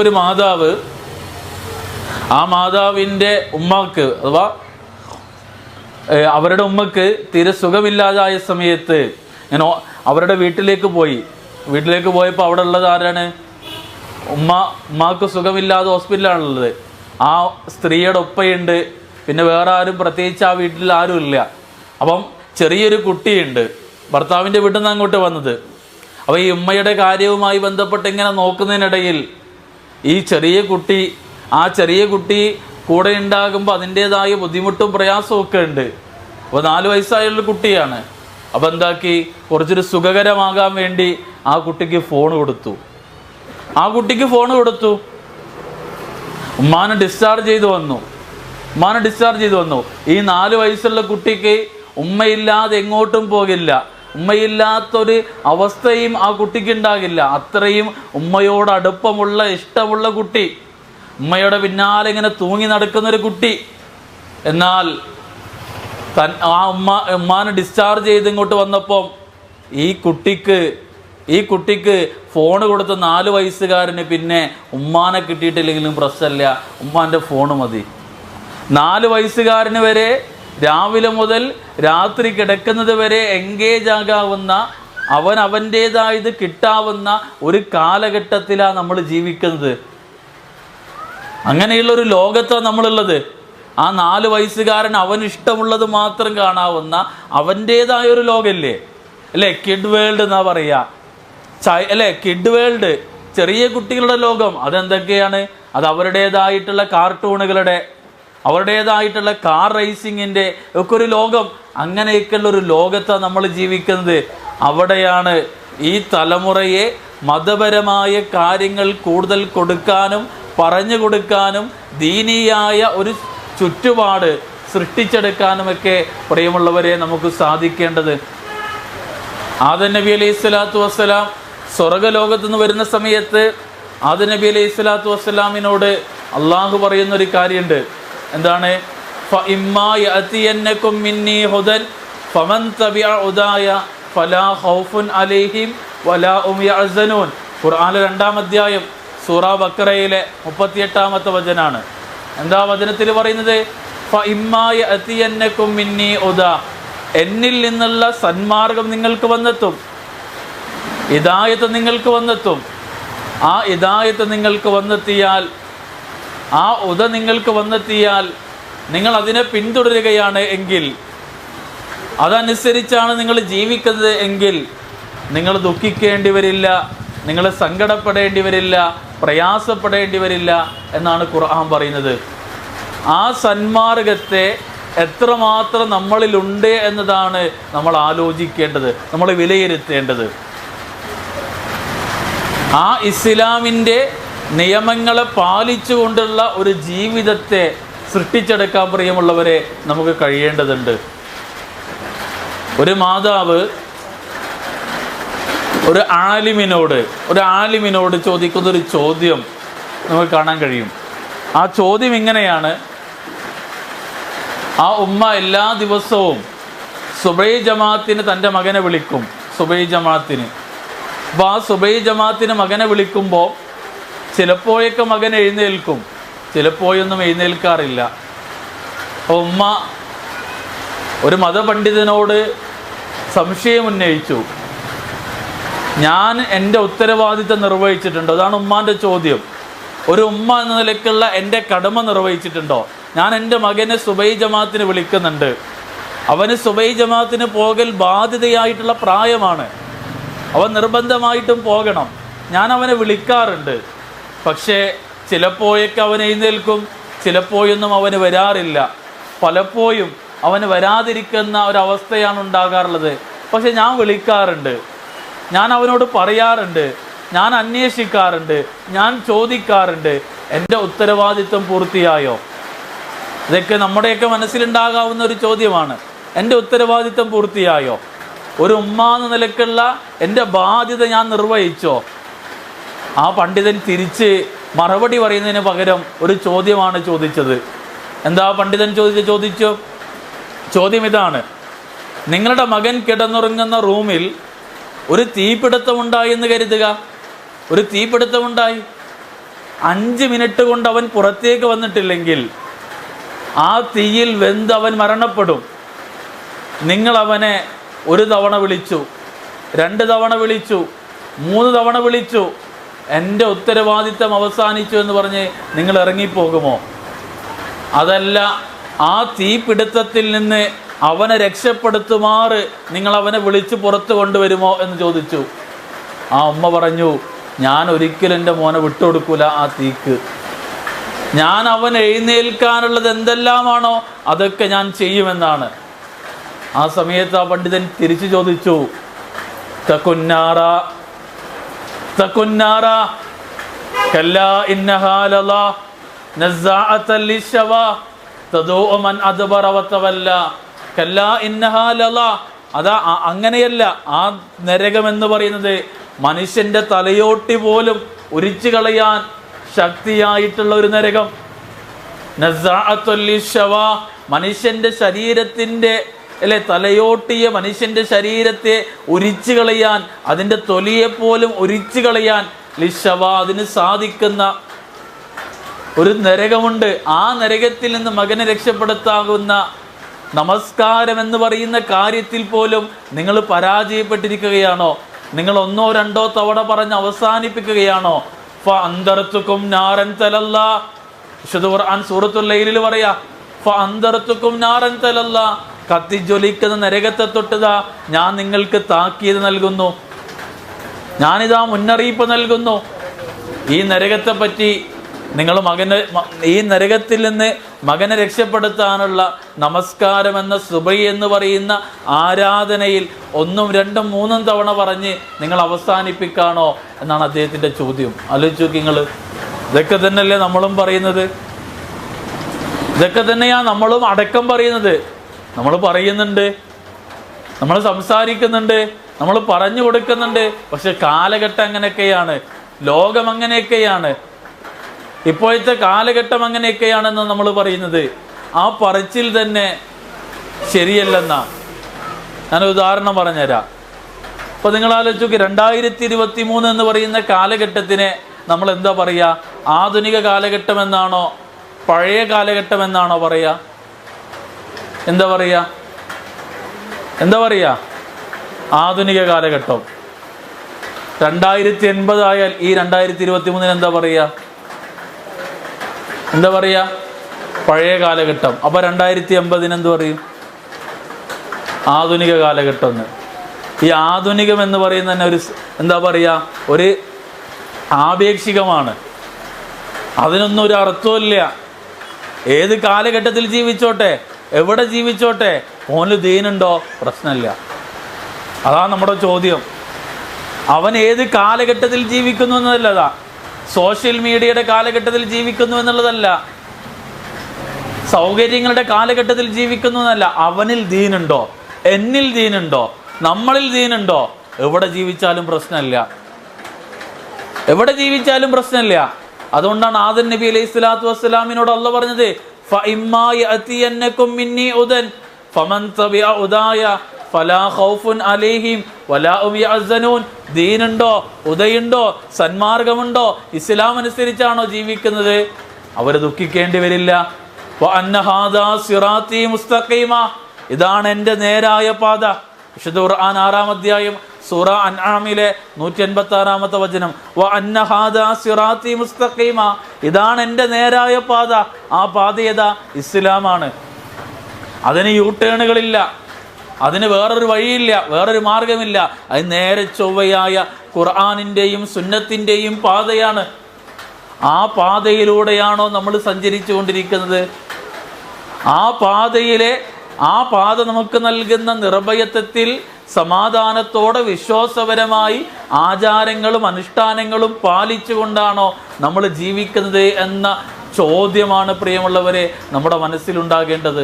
ഒരു മാതാവ് ആ മാതാവിന്റെ ഉമ്മാക്ക് അഥവാ അവരുടെ ഉമ്മക്ക് തീരെ സുഖമില്ലാതായ സമയത്ത് ഞാൻ അവരുടെ വീട്ടിലേക്ക് പോയി. വീട്ടിലേക്ക് പോയപ്പോൾ അവിടെ ഉള്ളത് ആരാണ്? ഉമ്മ ഉമ്മാക്ക് സുഖമില്ലാതെ ഹോസ്പിറ്റലാണുള്ളത് ആ സ്ത്രീയുടെ ഒപ്പയുണ്ട് പിന്നെ വേറെ ആരും പ്രത്യേകിച്ച് ആ വീട്ടിൽ ആരും ഇല്ല. അപ്പം ചെറിയൊരു കുട്ടിയുണ്ട്. ഭർത്താവിന്റെ വീട്ടിൽ നിന്ന് അങ്ങോട്ട് വന്നത്. അപ്പോൾ ഈ ഉമ്മയുടെ കാര്യവുമായി ബന്ധപ്പെട്ട് ഇങ്ങനെ നോക്കുന്നതിനിടയിൽ ഈ ചെറിയ കുട്ടി ആ ചെറിയ കുട്ടി കൂടെ ഉണ്ടാകുമ്പോൾ അതിന്റെതായ ബുദ്ധിമുട്ടും പ്രയാസവും ഒക്കെ ഉണ്ട്. അപ്പോൾ നാല് വയസ്സായുള്ള കുട്ടിയാണ്. അപ്പോൾ എന്താക്കി? കുറച്ചൊരു സുഖകരമാകാൻ വേണ്ടി ആ കുട്ടിക്ക് ഫോൺ കൊടുത്തു. ആ കുട്ടിക്ക് ഫോൺ കൊടുത്തു. ഉമ്മാനെ ഡിസ്ചാർജ് ചെയ്തു വന്നു. ഉമ്മാനെ ഡിസ്ചാർജ് ചെയ്തു വന്നു. ഈ നാല് വയസ്സുള്ള കുട്ടിക്ക് ഉമ്മയില്ലാതെ എങ്ങോട്ടും പോകില്ല. ഉമ്മയില്ലാത്തൊരു അവസ്ഥയും ആ കുട്ടിക്ക് ഉണ്ടാകില്ല. അത്രയും ഉമ്മയോട് അടുപ്പമുള്ള ഇഷ്ടമുള്ള കുട്ടി. ഉമ്മയുടെ പിന്നാലെ ഇങ്ങനെ തൂങ്ങി നടക്കുന്നൊരു കുട്ടി. എന്നാൽ തൻ ആ ഉമ്മ ഉമ്മാനെ ഡിസ്ചാർജ് ചെയ്ത് ഇങ്ങോട്ട് വന്നപ്പം ഈ കുട്ടിക്ക് ഈ കുട്ടിക്ക് ഫോൺ കൊടുത്ത നാല് വയസ്സുകാരന് പിന്നെ ഉമ്മാനെ കിട്ടിയിട്ടില്ലെങ്കിലും പ്രശ്നമില്ല. ഉമ്മാന്റെ ഫോൺ മതി. നാല് വയസ്സുകാരന് വരെ രാവിലെ മുതൽ രാത്രി കിടക്കുന്നത് വരെ എൻഗേജ് ആകാവുന്ന അവൻ അവന്റേതായത് കിട്ടാവുന്ന ഒരു കാലഘട്ടത്തിലാണ് നമ്മൾ ജീവിക്കുന്നത്. അങ്ങനെയുള്ള ഒരു ലോകത്താണ് നമ്മളുള്ളത്. ആ നാല് വയസ്സുകാരൻ അവൻ ഇഷ്ടമുള്ളത് മാത്രം കാണാവുന്ന അവന്റേതായ ഒരു ലോകമല്ലേ അല്ലേ? കിഡ് വേൾഡ് എന്നാ പറയുക ചൈ അല്ലേ? കിഡ് വേൾഡ് ചെറിയ കുട്ടികളുടെ ലോകം. അതെന്തൊക്കെയാണ്? അത് അവരുടേതായിട്ടുള്ള കാർട്ടൂണുകളുടെ അവരുടേതായിട്ടുള്ള കാർ റേസിങ്ങിന്റെ ഒക്കെ ഒരു ലോകം. അങ്ങനെയൊക്കെയുള്ള ഒരു ലോകത്താണ് നമ്മൾ ജീവിക്കുന്നത്. അവിടെയാണ് ഈ തലമുറയെ മതപരമായ കാര്യങ്ങൾ കൂടുതൽ കൊടുക്കാനും പറഞ്ഞു കൊടുക്കാനും ദീനീയായ ഒരു ചുറ്റുപാട് സൃഷ്ടിച്ചെടുക്കാനുമൊക്കെ പ്രിയമുള്ളവരെ നമുക്ക് സാധിക്കേണ്ടത്. ആദൻ നബി അലൈഹി സ്വലാത്തു വസ്സലാം സ്വർഗലോകത്തു നിന്ന് വരുന്ന സമയത്ത് ആദൻ നബി അലൈഹി സ്വലാത്തു വസ്സലാമിനോട് അള്ളാഹു പറയുന്നൊരു കാര്യമുണ്ട്. എന്താണ്? ഖുർആാനിലെ രണ്ടാം അധ്യായം സൂറ ബക്കറയിലെ മുപ്പത്തിയെട്ടാമത്തെ വചനാണ്. എന്താ വചനത്തിൽ പറയുന്നത്? ഉദ. എന്നിൽ നിന്നുള്ള സന്മാർഗം നിങ്ങൾക്ക് വന്നെത്തും. ഇതായത്ത് നിങ്ങൾക്ക് വന്നെത്തും. ആ ഇതായത്ത് നിങ്ങൾക്ക് വന്നെത്തിയാൽ ആ ഉത നിങ്ങൾക്ക് വന്നെത്തിയാൽ നിങ്ങൾ അതിനെ പിന്തുടരുകയാണ് എങ്കിൽ അതനുസരിച്ചാണ് നിങ്ങൾ ജീവിക്കുന്നത് എങ്കിൽ നിങ്ങൾ ദുഃഖിക്കേണ്ടി വരില്ല നിങ്ങൾ സങ്കടപ്പെടേണ്ടി വരില്ല പ്രയാസപ്പെടേണ്ടി വരില്ല എന്നാണ് ഖുർആൻ പറയുന്നത്. ആ സന്മാർഗത്തെ എത്രമാത്രം നമ്മളിലുണ്ട് എന്നതാണ് നമ്മൾ ആലോചിക്കേണ്ടത് നമ്മൾ വിലയിരുത്തേണ്ടത്. ആ ഇസ്ലാമിന്റെ നിയമങ്ങളെ പാലിച്ചുകൊണ്ടുള്ള ഒരു ജീവിതത്തെ സൃഷ്ടിച്ചെടുക്കാൻ പ്രിയമുള്ളവരെ നമുക്ക് കഴിയേണ്ടതുണ്ട്. ഒരു മാതാവ് ഒരു ആലിമിനോട് ഒരു ആലിമിനോട് ചോദിക്കുന്ന ഒരു ചോദ്യം നമുക്ക് കാണാൻ കഴിയും. ആ ചോദ്യം ഇങ്ങനെയാണ്. ആ ഉമ്മ എല്ലാ ദിവസവും സുബൈ ജമാഅത്തിന് തന്റെ മകനെ വിളിക്കും. സുബൈ ജമാഅത്തിന്. അപ്പോൾ ആ സുബൈ ജമാഅത്തിന് മകനെ വിളിക്കുമ്പോൾ ചിലപ്പോഴൊക്കെ മകൻ എഴുന്നേൽക്കും. ചിലപ്പോഴൊന്നും എഴുന്നേൽക്കാറില്ല. ഉമ്മ ഒരു മതപണ്ഡിതനോട് സംശയം ഉന്നയിച്ചു. ഞാൻ എന്റെ ഉത്തരവാദിത്തം നിർവഹിച്ചിട്ടുണ്ടോ? അതാണ് ഉമ്മാന്റെ ചോദ്യം. ഒരു ഉമ്മ എന്ന നിലയ്ക്കുള്ള എന്റെ കടമ നിർവഹിച്ചിട്ടുണ്ടോ? ഞാൻ എന്റെ മകനെ സുബൈ ജമാത്തിന് വിളിക്കുന്നുണ്ട്. അവന് സുബൈ ജമാത്തിന് പോകൽ ബാധ്യതയായിട്ടുള്ള പ്രായമാണ്. അവൻ നിർബന്ധമായിട്ടും പോകണം. ഞാൻ അവനെ വിളിക്കാറുണ്ട്. പക്ഷേ ചിലപ്പോഴൊക്കെ അവൻ എഴുന്നേൽക്കും ചിലപ്പോഴൊന്നും അവന് വരാറില്ല. പലപ്പോഴും അവന് വരാതിരിക്കുന്ന ഒരവസ്ഥയാണ് ഉണ്ടാകാറുള്ളത്. പക്ഷെ ഞാൻ വിളിക്കാറുണ്ട്. ഞാൻ അവനോട് പറയാറുണ്ട്. ഞാൻ അന്വേഷിക്കാറുണ്ട്. ഞാൻ ചോദിക്കാറുണ്ട്. എന്റെ ഉത്തരവാദിത്വം പൂർത്തിയായോ? ഇതൊക്കെ നമ്മുടെയൊക്കെ മനസ്സിലുണ്ടാകാവുന്ന ഒരു ചോദ്യമാണ്. എന്റെ ഉത്തരവാദിത്വം പൂർത്തിയായോ? ഒരു ഉമ്മ എന്ന നിലക്കുള്ള എന്റെ ബാധ്യത ഞാൻ നിർവഹിച്ചോ? ആ പണ്ഡിതൻ തിരിച്ച് മറുപടി പറയുന്നതിന് പകരം ഒരു ചോദ്യമാണ് ചോദിച്ചത്. എന്താ പണ്ഡിതൻ ചോദിച്ച ചോദിച്ചു? ചോദ്യം ഇതാണ്. നിങ്ങളുടെ മകൻ കിടന്നുറങ്ങുന്ന റൂമിൽ ഒരു തീപിടുത്തമുണ്ടായി എന്ന് കരുതുക. ഒരു തീപിടുത്തമുണ്ടായി അഞ്ച് മിനിറ്റ് കൊണ്ട് അവൻ പുറത്തേക്ക് വന്നിട്ടില്ലെങ്കിൽ ആ തീയിൽ വെന്ത് അവൻ മരണപ്പെടും. നിങ്ങൾ അവനെ ഒരു തവണ വിളിച്ചു രണ്ട് തവണ വിളിച്ചു മൂന്ന് തവണ വിളിച്ചു എന്റെ ഉത്തരവാദിത്തം അവസാനിച്ചു എന്ന് പറഞ്ഞ് നിങ്ങൾ ഇറങ്ങിപ്പോകുമോ? അതല്ല ആ തീപിടുത്തത്തിൽ നിന്ന് അവനെ രക്ഷപ്പെടുത്തുമാറ് നിങ്ങൾ അവനെ വിളിച്ച് പുറത്തു കൊണ്ടുവരുമോ എന്ന് ചോദിച്ചു. ആ ഉമ്മ പറഞ്ഞു ഞാൻ ഒരിക്കലും എന്റെ മോനെ വിട്ടുകൊടുക്കൂല ആ തീക്ക്. ഞാൻ അവൻ എഴുന്നേൽക്കാനുള്ളത് എന്തെല്ലാമാണോ അതൊക്കെ ഞാൻ ചെയ്യുമെന്നാണ്. ആ സമയത്ത് ആ പണ്ഡിതൻ തിരിച്ചു ചോദിച്ചു തക്കുന്നാറ അങ്ങനെയല്ല. ആ നരകം എന്ന് പറയുന്നത് മനുഷ്യന്റെ തലയോട്ടി പോലും ഉരിച്ചു കളയാൻ ശക്തിയായിട്ടുള്ള ഒരു നരകം. മനുഷ്യന്റെ ശരീരത്തിന്റെ അല്ലെ തലയോട്ടിയ മനുഷ്യന്റെ ശരീരത്തെ ഉരിച്ചു കളയാൻ അതിന്റെ തൊലിയെ പോലും ഉരിച്ചു കളയാൻ ലിശവ അതിന് സാധിക്കുന്ന ഒരു നരകമുണ്ട്. ആ നരകത്തിൽ നിന്ന് മകനെ രക്ഷപ്പെടുത്താകുന്ന നമസ്കാരം എന്ന് പറയുന്ന കാര്യത്തിൽ പോലും നിങ്ങൾ പരാജയപ്പെട്ടിരിക്കുകയാണോ? നിങ്ങൾ ഒന്നോ രണ്ടോ തവണ പറഞ്ഞ് അവസാനിപ്പിക്കുകയാണോ? അന്തർത്തുക്കും നാരൻ തലല്ല. വിശുദ്ധ ഖുർആൻ സൂറത്തുൽ ലൈലിൽ പറയാ അന്തർത്തുക്കും നാരൻ തലല്ല. കത്തിജ്വലിക്കുന്ന നരകത്തെ തൊട്ടതാ ഞാൻ നിങ്ങൾക്ക് താക്കീത് നൽകുന്നു. ഞാനിതാ മുന്നറിയിപ്പ് നൽകുന്നു. ഈ നരകത്തെ പറ്റി നിങ്ങൾ മകനെ ഈ നരകത്തിൽ നിന്ന് മകനെ രക്ഷപ്പെടുത്താനുള്ള നമസ്കാരം എന്ന സുബൈ എന്ന് പറയുന്ന ആരാധനയിൽ ഒന്നും രണ്ടും മൂന്നും തവണ പറഞ്ഞ് നിങ്ങൾ അവസാനിപ്പിക്കാണോ എന്നാണ് അദ്ദേഹത്തിന്റെ ചോദ്യം. ആലോചിച്ചു നിങ്ങൾ ഇതൊക്കെ തന്നെയല്ലേ നമ്മളും പറയുന്നത്? ഇതൊക്കെ തന്നെയാണ് നമ്മളും അടക്കം പറയുന്നത്. നമ്മൾ പറയുന്നുണ്ട് നമ്മൾ സംസാരിക്കുന്നുണ്ട് നമ്മൾ പറഞ്ഞു കൊടുക്കുന്നുണ്ട്. പക്ഷെ കാലഘട്ടം അങ്ങനെയൊക്കെയാണ് ലോകം അങ്ങനെയൊക്കെയാണ്. ഇപ്പോഴത്തെ കാലഘട്ടം അങ്ങനെയൊക്കെയാണെന്ന് നമ്മൾ പറയുന്നത്. ആ പറച്ചിൽ തന്നെ ശരിയല്ലെന്നാ. ഞാൻ ഉദാഹരണം പറഞ്ഞുതരാം. അപ്പോൾ നിങ്ങൾ ആലോചിച്ചു രണ്ടായിരത്തി ഇരുപത്തി മൂന്ന് എന്ന് പറയുന്ന കാലഘട്ടത്തിനെ നമ്മൾ എന്താ പറയുക? ആധുനിക കാലഘട്ടം എന്നാണോ പഴയ കാലഘട്ടം എന്നാണോ പറയുക? എന്താ പറയുക എന്താ പറയുക ആധുനിക കാലഘട്ടം. രണ്ടായിരത്തി എൺപതായാൽ ഈ രണ്ടായിരത്തി ഇരുപത്തി മൂന്നിന് എന്താ പറയുക എന്താ പറയുക പഴയ കാലഘട്ടം. അപ്പോൾ രണ്ടായിരത്തി എൺപതിന് എന്ത് പറയും? ആധുനിക കാലഘട്ടം എന്ന്. ഈ ആധുനികം എന്ന് പറയുന്ന തന്നെ ഒരു എന്താ പറയുക ഒരു ആപേക്ഷികമാണ്. അതിനൊന്നും ഒരു അർത്ഥമില്ല ഏത് കാലഘട്ടത്തിൽ ജീവിച്ചോട്ടെ? എവിടെ ജീവിച്ചോട്ടെ? ഓന് ദീനുണ്ടോ? പ്രശ്നമില്ല. അതാണ് നമ്മുടെ ചോദ്യം. അവൻ ഏത് കാലഘട്ടത്തിൽ ജീവിക്കുന്നു എന്നതല്ലതാ സോഷ്യൽ മീഡിയയുടെ കാലഘട്ടത്തിൽ ജീവിക്കുന്നു എന്നുള്ളതല്ല. സൗകര്യങ്ങളുടെ കാലഘട്ടത്തിൽ ജീവിക്കുന്നു എന്നല്ല. അവനിൽ ദീനുണ്ടോ? എന്നിൽ ദീനുണ്ടോ? നമ്മളിൽ ദീനുണ്ടോ? എവിടെ ജീവിച്ചാലും പ്രശ്നമില്ല. എവിടെ ജീവിച്ചാലും പ്രശ്നമില്ല. അതുകൊണ്ടാണ് ആദൻ നബി അലൈഹി സ്വലാത്തു വസ്സലാമിനോട് അല്ല പറഞ്ഞത് "ഫഇമ്മാ യഅതിയന്നകും മിന്നി ഉദൻ. ഫമൻ തബിഅ ഉദായ ഫലാ ഖൗഫുൻ അലൈഹിം വലാ ഹും യഹ്സനൂൻ ദീനുണ്ടോ? ഉദയുണ്ടോ? സന്മാർഗമുണ്ടോ? ഇസ്ലാം അനുസരിച്ചാണോ ജീവിക്കുന്നത്? അവർ ദുഃഖിക്കേണ്ടി വരില്ല. ഇതാണ് എന്റെ നേരായ പാത. വിശുദ്ധ ഖുർആൻ ആറാം അധ്യായം സൂറ അൻആമിലെ നൂറ്റി എൺപത്തി ആറാമത്തെ വചനം വ മുസ്തഖീമ. ഇതാണ് എന്റെ നേരായ പാത. ആ പാത ഏതാ? ഇസ്ലാമാണ്. അതിന് യൂട്ടേണുകളില്ല അതിന് വേറൊരു വഴിയില്ല. വേറൊരു മാർഗമില്ല. അത് നേരെ ചൊവ്വയായ ഖുർആാനിന്റെയും സുന്നത്തിന്റെയും പാതയാണ്. ആ പാതയിലൂടെയാണോ നമ്മൾ സഞ്ചരിച്ചു കൊണ്ടിരിക്കുന്നത് ആ പാതയിലെ ആ പാത നമുക്ക് നൽകുന്ന നിർഭയത്വത്തിൽ സമാധാനത്തോടെ വിശ്വാസപരമായി ആചാരങ്ങളും അനുഷ്ഠാനങ്ങളും പാലിച്ചുകൊണ്ടാണോ നമ്മൾ ജീവിക്കുന്നത് എന്ന ചോദ്യമാണ് പ്രിയമുള്ളവരെ നമ്മുടെ മനസ്സിലുണ്ടാകേണ്ടത്.